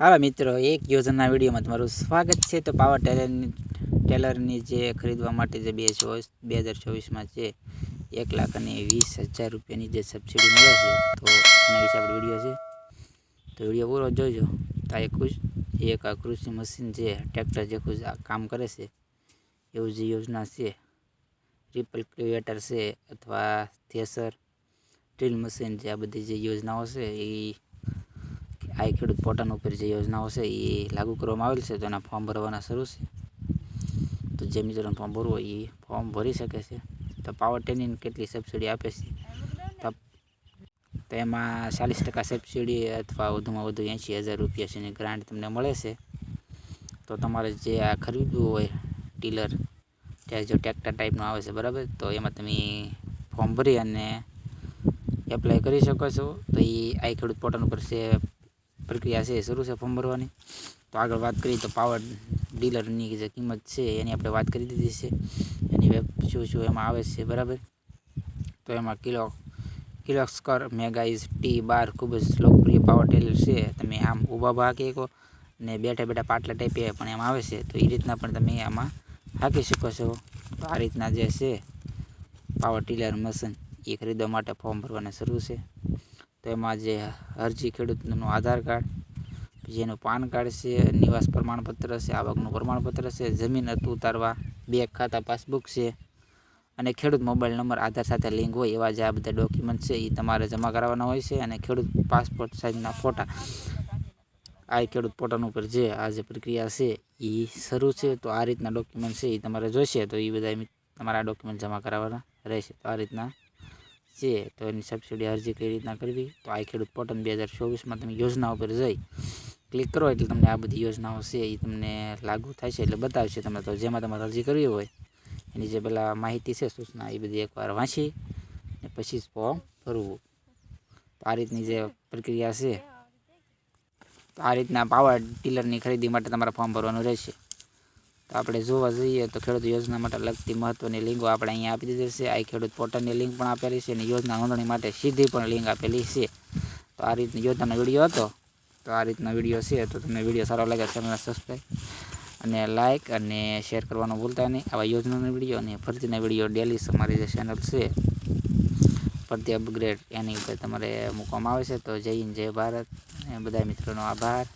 હા મિત્રો, એક યોજના વિડીયોમાં તમારું સ્વાગત છે. તો પાવર ટેલરની ટેલરની જે ખરીદવા માટે જે બે ચોવીસ, બે હજાર ચોવીસમાં છે એક લાખ અને વીસ હજાર રૂપિયાની જે સબસિડી મળે છે, તો એના વિશે આપણે વીડિયો છે. તો વીડિયો પૂરો જોજો. તો આ એક કૃષિ, એક આ કૃષિ મશીન છે ટ્રેક્ટર જે કામ કરે છે, એવું જે યોજના છે, રિપલ ક્લિવેટર છે, અથવા થેસર, ડ્રીલ મશીન, જે આ બધી જે યોજનાઓ છે, એ આ ખેડૂત પોર્ટલ ઉપર જે યોજનાઓ છે એ લાગુ કરવામાં આવેલ છે, તો એના ફોર્મ ભરવાના શરૂ છે. તો જે મિત્રોને ફોર્મ ભરવું હોય એ ફોર્મ ભરી શકે છે. તો પાવર ટેનિંગ કેટલી સબસિડી આપે છે? તો એમાં ચાલીસ ટકા સબસિડી અથવા વધુમાં વધુ એંશી હજાર રૂપિયા સુધીની ગ્રાન્ટ તમને મળે છે. તો તમારે જે આ ખરીદવું હોય ત્યાં જો ટ્રેક્ટર ટાઈપનું આવે છે, બરાબર? તો એમાં તમે ફોર્મ ભરી અને એપ્લાય કરી શકો છો. તો એ આ ખેડૂત પોર્ટલ ઉપર છે પ્રક્રિયા છે શરૂ છે ફોર્મ ભરવાની. તો આગળ વાત કરીએ તો પાવર ડીલરની જે કિંમત છે, એની આપણે વાત કરી દીધી છે. એની વેબ શું શું એમાં આવે છે, બરાબર? તો એમાં કિલો, કિલોસ્કર મેગાઇઝ મેગા ટી, બાર ખૂબ જ લોકપ્રિય પાવર ટેલર છે. તમે આમ ઊભા ભાગ કહો ને બેઠા બેઠા પાટલા ટાઈપે પણ એમાં આવે છે. તો એ રીતના પણ તમે આમાં હાંકી શકો છો. તો આ રીતના જે છે પાવર ટીલર મશીન એ ખરીદવા માટે ફોર્મ ભરવાના શરૂ છે. તો એમાં જે અરજી ખેડૂતનું આધાર કાર્ડ એનું પાન કાર્ડ છે, નિવાસ પ્રમાણપત્ર છે, આવકનું પ્રમાણપત્ર છે, જમીન હતું ઉતારવા, બેંક ખાતા, પાસબુક છે, અને ખેડૂત મોબાઈલ નંબર, આધાર સાથે લિંક હોય એવા જે આ બધા ડોક્યુમેન્ટ છે, એ તમારે જમા કરાવવાના હોય છે, અને ખેડૂત પાસપોર્ટ સાઇઝના ફોટા આ ખેડૂત પોર્ટલ ઉપર જે આ જે પ્રક્રિયા છે, એ શરૂ છે, તો આ રીતના ડોક્યુમેન્ટ છે, એ તમારે જોઈશે, તો એ બધા તમારા ડોક્યુમેન્ટ જમા કરાવવાના રહેશે, તો આ રીતના છે, તો એની સબસિડી અરજી કઈ રીતના કરવી? તો આ ખેડૂત પોર્ટલ બે હજાર ચોવીસમાં તમે યોજના ઉપર જઈ, ક્લિક કરો એટલે તમને આ બધી યોજનાઓ છે એ તમને લાગુ છે એટલે બતાવશે તમે તો જેમાં તમારે અરજી કરવી હોય, એની જે પેલા માહિતી છે, સૂચના એ બધી એકવાર વાંચી ને પછી જ ફોર્મ ભરવું. તો આ રીતની જે પ્રક્રિયા છે, તો આ રીતના પાવર ટીલરની ખરીદી માટે તમારે ફોર્મ ભરવાનું રહેશે. તો આપણે જોવા જઈએ તો ખેડૂત યોજના માટે લગતી મહત્ત્વની લિંકો આપણે અહીંયા આપી દીધી છે. આ ખેડૂત પોર્ટલની લિંક પણ આપેલી છે અને યોજના નોંધણી માટે સીધી પણ લિંક આપેલી છે. તો આ રીતની યોજનાનો વીડિયો હતો. તો આ રીતના વીડિયો છે તો તમને વીડિયો સારો લાગે ચેનલને સબસ્ક્રાઈબ અને લાઇક અને શેર કરવાનું ભૂલતા નહીં. આવા યોજનાનો વીડિયો અને ફરતીના વીડિયો ડેલી અમારી જે ચેનલ છે, ફરતી અપગ્રેડ એની ઉપર તમારે મૂકવામાં આવે છે. તો જય હિન્દ, જય ભારત. બધા મિત્રોનો આભાર.